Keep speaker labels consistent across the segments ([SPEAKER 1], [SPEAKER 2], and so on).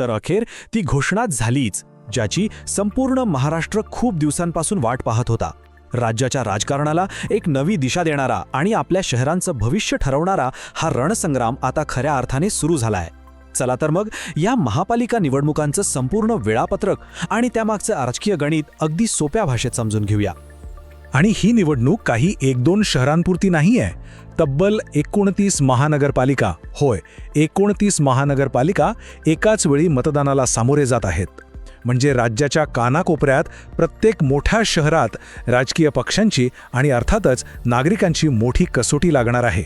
[SPEAKER 1] तर अखेर ती घोषणाच झालीच ज्याची संपूर्ण महाराष्ट्र खूप दिवसांपासून वाट पाहत होता. राज्याच्या राजकारणाला एक नवी दिशा देणारा आणि आपल्या शहरांचं भविष्य ठरवणारा हा रणसंग्राम आता खऱ्या अर्थाने सुरू झालाय. चला तर मग या महापालिका निवडणुकांचं संपूर्ण वेळापत्रक आणि त्यामागचं राजकीय गणित अगदी सोप्या भाषेत समजून घेऊया.
[SPEAKER 2] आणि ही निवडणूक काही एक दोन शहरांपुरती नाही आहे तब्बल एकोणतीस महानगरपालिका होय एकोणतीस महानगरपालिका एकाच वेळी मतदानाला सामोरे जात आहेत. म्हणजे राज्याच्या कानाकोपऱ्यात प्रत्येक मोठ्या शहरात राजकीय पक्षांची आणि अर्थातच नागरिकांची मोठी कसोटी लागणार आहे.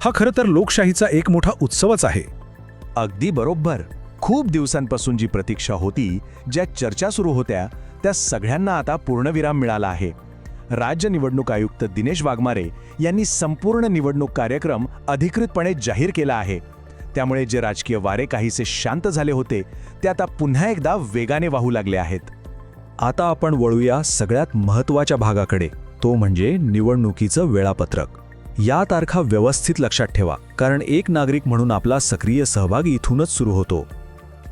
[SPEAKER 2] हा खरं तर लोकशाहीचा एक मोठा उत्सवच आहे.
[SPEAKER 3] अगदी बरोबर. खूप दिवसांपासून जी प्रतीक्षा होती ज्या चर्चा सुरू होत्या त्या सगळ्यांना आता पूर्णविराम मिळाला आहे. राज्य निवडणूक आयुक्त दिनेश वाघमारे यांनी संपूर्ण निवडणूक कार्यक्रम अधिकृतपणे जाहीर केला आहे. त्यामुळे जे राजकीय वारे काहीसे शांत झाले होते ते आता पुन्हा एकदा वेगाने वाहू लागले आहेत.
[SPEAKER 1] आता आपण वळूया सगळ्यात महत्त्वाच्या भागाकडे. तो म्हणजे निवडणुकीचं वेळापत्रक. या तारखा व्यवस्थित लक्षात ठेवा कारण एक नागरिक म्हणून आपला सक्रिय सहभाग इथूनच सुरू होतो.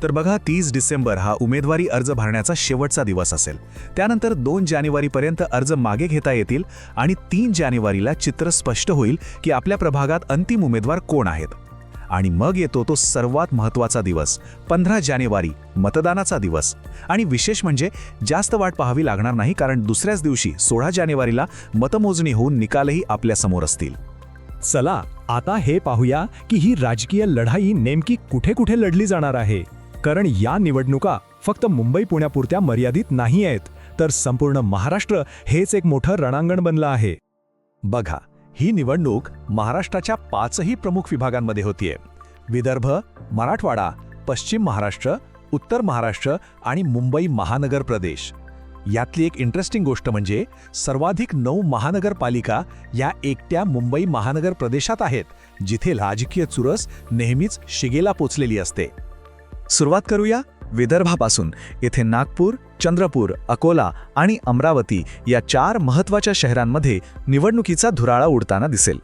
[SPEAKER 3] तर बघा तीस डिसेंबर हा उमेदवारी अर्ज भरण्याचा शेवटचा दिवस असेल. त्यानंतर दोन जानेवारीपर्यंत अर्ज मागे घेता येतील आणि तीन जानेवारीला चित्र स्पष्ट होईल की आपल्या प्रभागात अंतिम उमेदवार कोण आहेत. आणि मग येतो तो सर्वात महत्त्वाचा दिवस पंधरा जानेवारी मतदानाचा दिवस. आणि विशेष म्हणजे जास्त वाट पाहावी लागणार नाही कारण दुसऱ्याच दिवशी सोळा जानेवारीला मतमोजणी होऊन निकालही आपल्यासमोर असतील.
[SPEAKER 2] चला आता हे पाहूया की ही राजकीय लढाई नेमकी कुठे कुठे लढली जाणार आहे. कारण या निवडणुका फक्त मुंबई पुण्यापुरत्या मर्यादित नाही आहेत तर संपूर्ण महाराष्ट्र हेच एक मोठं रणांगण बनलं आहे.
[SPEAKER 3] बघा ही निवडणूक महाराष्ट्राच्या पाचही प्रमुख विभागांमध्ये होतीये. विदर्भ मराठवाडा पश्चिम महाराष्ट्र उत्तर महाराष्ट्र आणि मुंबई महानगर प्रदेश. यातली एक इंटरेस्टिंग गोष्ट म्हणजे सर्वाधिक नऊ महानगरपालिका या एकट्या मुंबई महानगर प्रदेशात आहेत जिथे राजकीय चुरस नेहमीच शिगेला पोचलेली असते. सुरुवात करूया विदर्भापासून. येथे नागपूर चंद्रपूर अकोला आणि अमरावती या चार महत्त्वाच्या शहरांमध्ये निवडणुकीचा धुराळा उडताना दिसेल.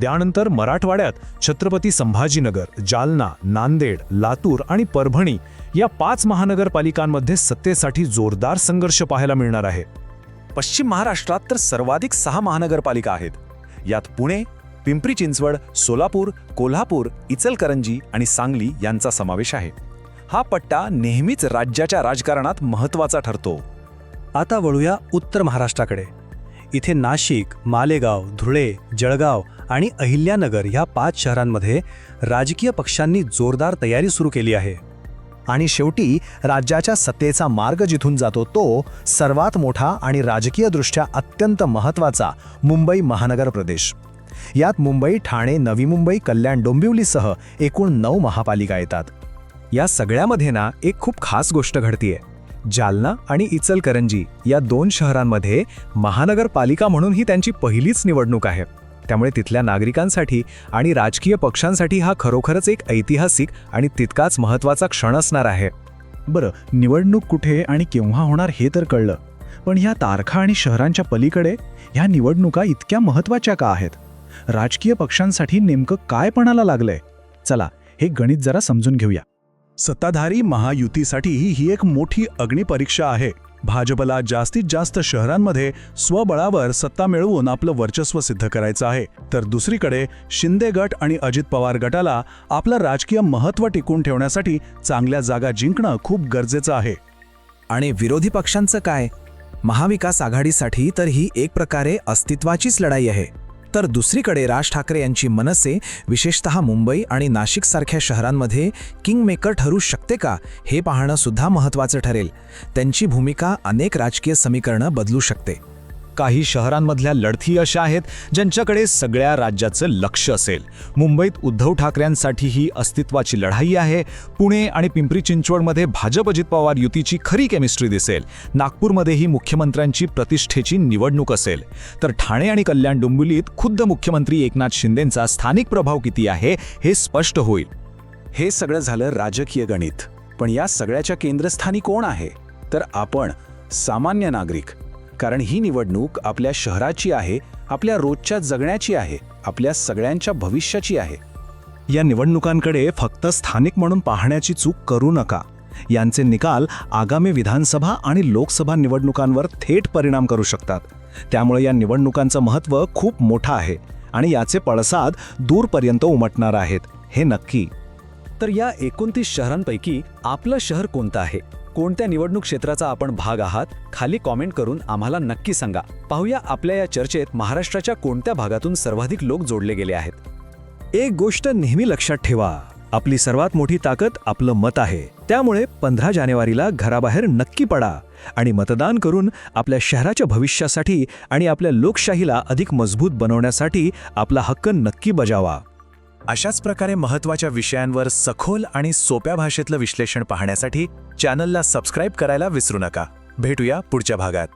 [SPEAKER 2] त्यानंतर मराठवाड्यात छत्रपती संभाजीनगर जालना नांदेड लातूर आणि परभणी या पाच महानगरपालिकांमध्ये सत्तेसाठी जोरदार संघर्ष पाहायला मिळणार आहे.
[SPEAKER 3] पश्चिम महाराष्ट्रात तर सर्वाधिक सहा महानगरपालिका आहेत. यात पुणे पिंपरी चिंचवड सोलापूर कोल्हापूर इचलकरंजी आणि सांगली यांचा समावेश आहे. हा पट्टा नेहमीच राज्याच्या राजकारणात महत्त्वाचा ठरतो.
[SPEAKER 4] आता वळूया उत्तर महाराष्ट्राकडे. इथे नाशिक मालेगाव धुळे जळगाव आणि अहिल्यानगर ह्या पाच शहरांमध्ये राजकीय पक्षांनी जोरदार तयारी सुरू केली आहे. आणि शेवटी राज्याच्या सत्तेचा मार्ग जिथून जातो तो सर्वात मोठा आणि राजकीयदृष्ट्या अत्यंत महत्त्वाचा मुंबई महानगर प्रदेश. यात मुंबई ठाणे नवी मुंबई कल्याण डोंबिवलीसह एकूण नऊ महापालिका येतात.
[SPEAKER 2] या सगळ्यामध्ये ना एक खूप खास गोष्ट घडतीये. जालना आणि इचलकरंजी या दोन शहरांमध्ये महानगरपालिका म्हणून ही त्यांची पहिलीच निवडणूक आहे. त्यामुळे तिथल्या नागरिकांसाठी आणि राजकीय पक्षांसाठी हा खरोखरच एक ऐतिहासिक आणि तितकाच महत्त्वाचा क्षण असणार आहे.
[SPEAKER 5] बरं निवडणूक कुठे आणि केव्हा होणार हे तर कळलं. पण ह्या तारखा आणि शहरांच्या पलीकडे ह्या निवडणुका इतक्या महत्त्वाच्या का आहेत? राजकीय पक्षांसाठी नेमकं काय पणाला लागलंय? चला हे गणित जरा समजून घेऊया.
[SPEAKER 6] सत्ताधारी महायुतीसाठी ही एक मोठी अग्निपरीक्षा आहे. भाजपला जास्तीत जास्त शहरांमध्ये स्वबळावर सत्ता मिळवून आपलं वर्चस्व सिद्ध करायचं आहे. तर दुसरीकडे शिंदे गट आणि अजित पवार गटाला आपलं राजकीय महत्त्व टिकून ठेवण्यासाठी चांगल्या जागा जिंकणं खूप गरजेचं आहे.
[SPEAKER 1] आणि विरोधी पक्षांचं काय? महाविकास आघाडीसाठी तर ही एक प्रकारे अस्तित्वाचीच लढाई आहे. तर दुसरीकडे राज ठाकरे यांची मनसे विशेषतः मुंबई आणि नाशिकसारख्या शहरांमध्ये किंगमेकर ठरू शकते का हे पाहणं सुद्धा महत्त्वाचं ठरेल. त्यांची भूमिका अनेक राजकीय समीकरणं बदलू शकते.
[SPEAKER 2] काही शहरांमधल्या लढती अशा आहेत ज्यांच्याकडे सगळ्या राज्याचं लक्ष असेल. मुंबईत उद्धव ठाकरेंसाठी ही अस्तित्वाची लढाई आहे. पुणे आणि पिंपरी चिंचवडमध्ये भाजप अजित पवार युतीची खरी केमिस्ट्री दिसेल. नागपूरमध्येही मुख्यमंत्र्यांची प्रतिष्ठेची निवडणूक असेल. तर ठाणे आणि कल्याण डोंबिवलीत खुद्द मुख्यमंत्री एकनाथ शिंदेंचा स्थानिक प्रभाव किती आहे हे स्पष्ट होईल.
[SPEAKER 3] हे सगळं झालं राजकीय गणित. पण या सगळ्याच्या केंद्रस्थानी कोण आहे? तर आपण सामान्य नागरिक कारण ही निवडणूक आपल्या शहराची आहे आपल्या रोजच्या जगण्याची आहे आपल्या सगळ्यांच्या भविष्याची आहे.
[SPEAKER 5] या निवडणुकांकडे फक्त स्थानिक म्हणून पाहण्याची चूक करू नका. यांचे निकाल आगामी विधानसभा आणि लोकसभा निवडणुकांवर थेट परिणाम करू शकतात. त्यामुळे या निवडणुकांचं महत्त्व खूप मोठं आहे आणि याचे पडसाद दूरपर्यंत उमटणार आहेत हे नक्की.
[SPEAKER 1] तर या एकोणतीस शहरांपैकी आपलं शहर कोणतं आहे? कोणत्या निवडणूक क्षेत्राचा आपण भाग आहात खाली कॉमेंट करून आम्हाला नक्की सांगा. पाहूया आपल्या या चर्चेत महाराष्ट्राच्या कोणत्या भागातून सर्वाधिक लोक जोडले गेले आहेत.
[SPEAKER 4] एक गोष्ट नेहमी लक्षात ठेवा आपली सर्वात मोठी ताकद आपलं मत आहे. त्यामुळे पंधरा जानेवारीला घराबाहेर नक्की पडा आणि मतदान करून आपल्या शहराच्या भविष्यासाठी आणि आपल्या लोकशाहीला अधिक मजबूत बनवण्यासाठी आपला हक्क नक्की बजावा.
[SPEAKER 2] अशाच प्रकारे महत्त्वाच्या विषयांवर सखोल आणि सोप्या भाषेतलं विश्लेषण पाहण्यासाठी चॅनलला सबस्क्राईब करायला विसरू नका. भेटूया पुढच्या भागात.